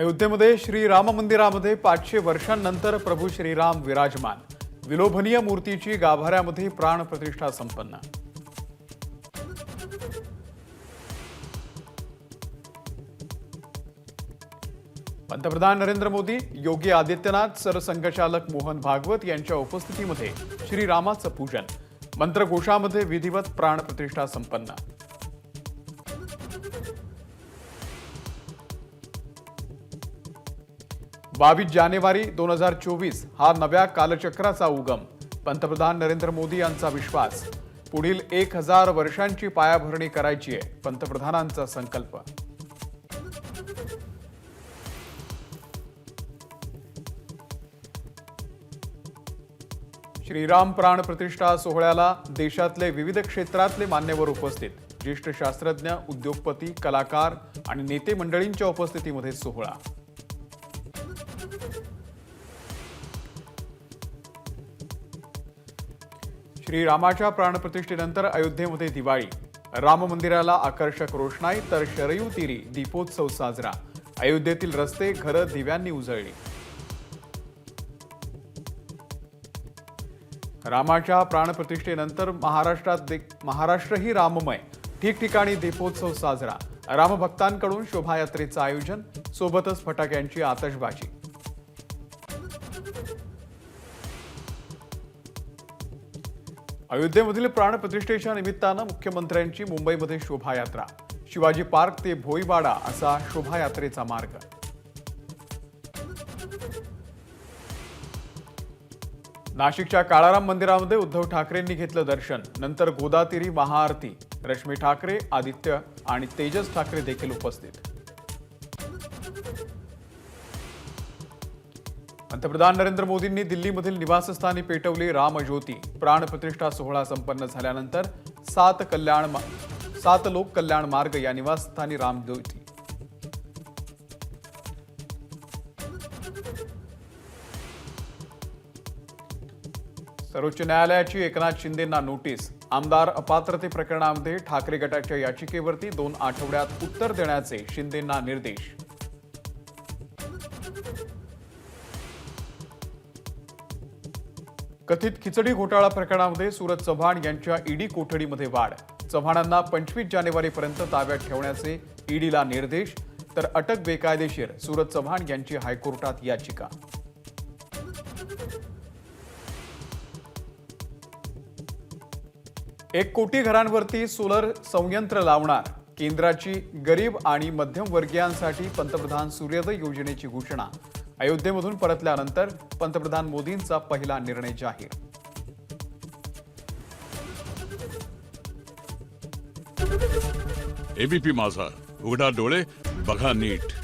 अयोध्येमध्ये श्रीराम मंदिरामध्ये पाचशे वर्षांनंतर प्रभू श्रीराम विराजमान. विलोभनीय मूर्तीची गाभाऱ्यामध्ये प्राणप्रतिष्ठा संपन्न. पंतप्रधान नरेंद्र मोदी योगी आदित्यनाथ सरसंघचालक मोहन भागवत यांच्या उपस्थितीमध्ये श्रीरामाचं पूजन. मंत्रघोषामध्ये विधिवत प्राणप्रतिष्ठा संपन्न. बावीस जानेवारी दोन हजार चोवीस हा नव्या कालचक्राचा उगम. पंतप्रधान नरेंद्र मोदी यांचा विश्वास. पुढील एक हजार वर्षांची पायाभरणी करायची आहे पंतप्रधानांचा संकल्प. श्रीराम प्राण प्रतिष्ठा सोहळ्याला देशातले विविध क्षेत्रातले मान्यवर उपस्थित. ज्येष्ठ शास्त्रज्ञ उद्योगपती कलाकार आणि नेते मंडळींच्या उपस्थितीमध्ये सोहळा. श्रीरामाच्या प्राणप्रतिष्ठेनंतर अयोध्येमध्ये दिवाळी. राम मंदिराला आकर्षक रोषणाई तर शरयू तिरी दीपोत्सव साजरा. अयोध्येतील रस्ते घरं दिव्यांनी उजळली. रामाच्या प्राणप्रतिष्ठेनंतर महाराष्ट्रात महाराष्ट्रही राममय. ठिकठिकाणी दीपोत्सव साजरा. रामभक्तांकडून शोभायात्रेचं आयोजन सोबतच फटाक्यांची आतषबाजी. अयोध्येमधील प्राणप्रतिष्ठेच्या निमित्तानं मुख्यमंत्र्यांची मुंबईमध्ये शोभायात्रा. शिवाजी पार्क ते भोईवाडा असा शोभायात्रेचा मार्ग. नाशिकच्या काळाराम मंदिरामध्ये उद्धव ठाकरेंनी घेतलं दर्शन नंतर गोदातिरी महाआरती. रश्मी ठाकरे आदित्य आणि तेजस ठाकरे देखील उपस्थित. पंतप्रधान नरेंद्र मोदींनी दिल्लीमधील निवासस्थानी पेटवली रामज्योती. प्राणप्रतिष्ठा सोहळा संपन्न झाल्यानंतर सात कल्याण सात लोक कल्याण मार्ग या निवासस्थानी रामज्योती. सर्वोच्च न्यायालयाची एकनाथ शिंदेंना नोटीस. आमदार अपात्रते प्रकरणामध्ये ठाकरे गटाच्या याचिकेवरती दोन आठवड्यात उत्तर देण्याचे शिंदेंना निर्देश. कथित खिचडी घोटाळा प्रकरणामध्ये सूरज चव्हाण यांच्या ईडी कोठडीमध्ये वाढ. चव्हाणांना पंचवीस जानेवारीपर्यंत ताब्यात ठेवण्याचे ईडीला निर्देश तर अटक बेकायदेशीर सूरज चव्हाण यांची हायकोर्टात याचिका. एक कोटी घरांवरती सोलर संयंत्र लावणार केंद्राची गरीब आणि मध्यमवर्गीयांसाठी पंतप्रधान सूर्योदय योजनेची घोषणा. अयोध्येमधून परतल्यानंतर पंतप्रधान मोदींचा पहिला निर्णय जाहीर. एबीपी माझा. उघडा डोळे बघा नीट.